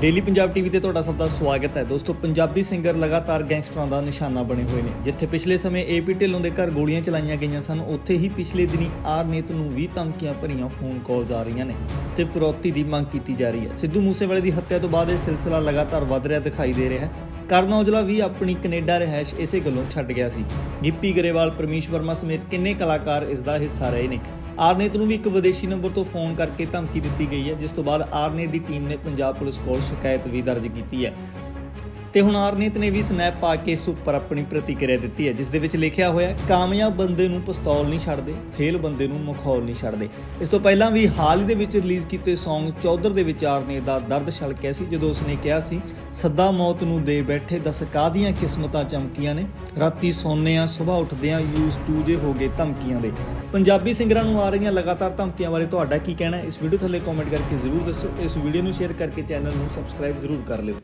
Daily Punjab TV ਤੇ ਤੁਹਾਡਾ ਸਭ ਦਾ ਸਵਾਗਤ ਹੈ। ਦੋਸਤੋ, ਪੰਜਾਬੀ ਸਿੰਗਰ ਲਗਾਤਾਰ ਗੈਂਗਸਟਰਾਂ ਦਾ ਨਿਸ਼ਾਨਾ ਬਣੇ ਹੋਏ ਨੇ, ਜਿੱਥੇ ਪਿਛਲੇ ਸਮੇਂ ਏਪੀ ਢਿੱਲੋਂ ਦੇ ਘਰ ਗੋਲੀਆਂ ਚਲਾਈਆਂ ਗਈਆਂ ਸਨ, ਉੱਥੇ ਹੀ ਪਿਛਲੇ ਦਿਨੀ ਆਰਨੇਤ ਨੂੰ ਵੀ ਧਮਕੀਆਂ ਭਰੀਆਂ ਫੋਨ ਕਾਲਸ ਆ ਰਹੀਆਂ ਨੇ ਤੇ ਫਿਰੌਤੀ ਦੀ ਮੰਗ ਕੀਤੀ ਜਾ ਰਹੀ ਹੈ। ਸਿੱਧੂ ਮੂਸੇਵਾਲੇ ਦੀ ਹੱਤਿਆ ਤੋਂ ਬਾਅਦ ਇਹ ਸਿਲਸਿਲਾ ਲਗਾਤਾਰ ਵੱਧ ਰਿਹਾ ਦਿਖਾਈ ਦੇ ਰਿਹਾ ਹੈ। ਕਰਨ ਔਜਲਾ ਵੀ ਆਪਣੀ ਕੈਨੇਡਾ ਰਹਿائش ਇਸੇ ਗੱਲੋਂ ਛੱਡ ਗਿਆ ਸੀ। ਗਿੱਪੀ ਗਰੇਵਾਲ, ਪਰਮੇਸ਼ ਵਰਮਾ ਸਮੇਤ ਕਿੰਨੇ ਕਲਾਕਾਰ ਇਸ ਦਾ ਹਿੱਸਾ ਰਹੇ ਨੇ। ਆਰਨੇਤ ਨੂੰ ਵੀ ਇੱਕ ਵਿਦੇਸ਼ੀ ਨੰਬਰ ਤੋਂ ਫੋਨ ਕਰਕੇ ਧਮਕੀ ਦਿੱਤੀ ਗਈ ਹੈ, ਜਿਸ ਤੋਂ ਬਾਅਦ ਆਰਨੇਤ ਦੀ ਟੀਮ ਨੇ ਪੰਜਾਬ ਪੁਲਿਸ ਕੋਲ ਸ਼ਿਕਾਇਤ ਵੀ ਦਰਜ ਕੀਤੀ ਹੈ। ਤੇ ਹੁਣ ਆਰਨੀਤ ਨੇ ਵੀ ਸਨੈਪ ਪਾ ਕੇ ਇਸ ਉੱਪਰ ਆਪਣੀ ਪ੍ਰਤੀਕਿਰਿਆ ਦਿੱਤੀ ਹੈ, ਜਿਸ ਦੇ ਵਿੱਚ ਲਿਖਿਆ ਹੋਇਆ ਕਾਮਯਾਬ ਬੰਦੇ ਨੂੰ ਪਿਸਤੌਲ ਨਹੀਂ ਛੱਡਦੇ, ਫੇਲ ਬੰਦੇ ਨੂੰ ਮਖੌਲ ਨਹੀਂ ਛੱਡਦੇ। ਇਸ ਤੋਂ ਪਹਿਲਾਂ ਵੀ ਹਾਲ ਹੀ ਦੇ ਵਿੱਚ ਰਿਲੀਜ਼ ਕੀਤੇ Song ਚੌਧਰ ਦੇ ਵਿੱਚ ਆਰਨੀਤ ਦਾ ਦਰਦ ਛਲਕਿਆ ਸੀ, ਜਦੋਂ ਉਸਨੇ ਕਿਹਾ ਸੀ, ਸੱਦਾ ਮੌਤ ਨੂੰ ਦੇ ਬੈਠੇ ਦਸ ਕਾਹਦੀਆਂ ਕਿਸਮਤਾਂ ਚਮਕੀਆਂ ਨੇ, ਰਾਤੀ ਸੌਂਦੇ ਆ ਸਵੇਰ ਉੱਠਦੇ ਆ ਯੂਜ਼ ਟੂ ਜੇ ਹੋ ਗਏ ਧਮਕੀਆਂ ਦੇ। ਪੰਜਾਬੀ ਸਿੰਗਰਾਂ ਨੂੰ ਆ ਰਹੀਆਂ ਲਗਾਤਾਰ ਧਮਕੀਆਂ ਬਾਰੇ ਤੁਹਾਡਾ ਕੀ ਕਹਿਣਾ ਹੈ? ਇਸ ਵੀਡੀਓ ਥੱਲੇ ਕਮੈਂਟ ਕਰਕੇ ਜ਼ਰੂਰ ਦੱਸੋ ਇਸ ਵੀਡੀਓ ਨੂੰ ਸ਼ੇਅਰ ਕਰਕੇ ਚੈਨਲ ਨੂੰ ਸਬਸਕ੍ਰਾਈਬ ਜ਼ਰੂਰ ਕਰ ਲਿਓ।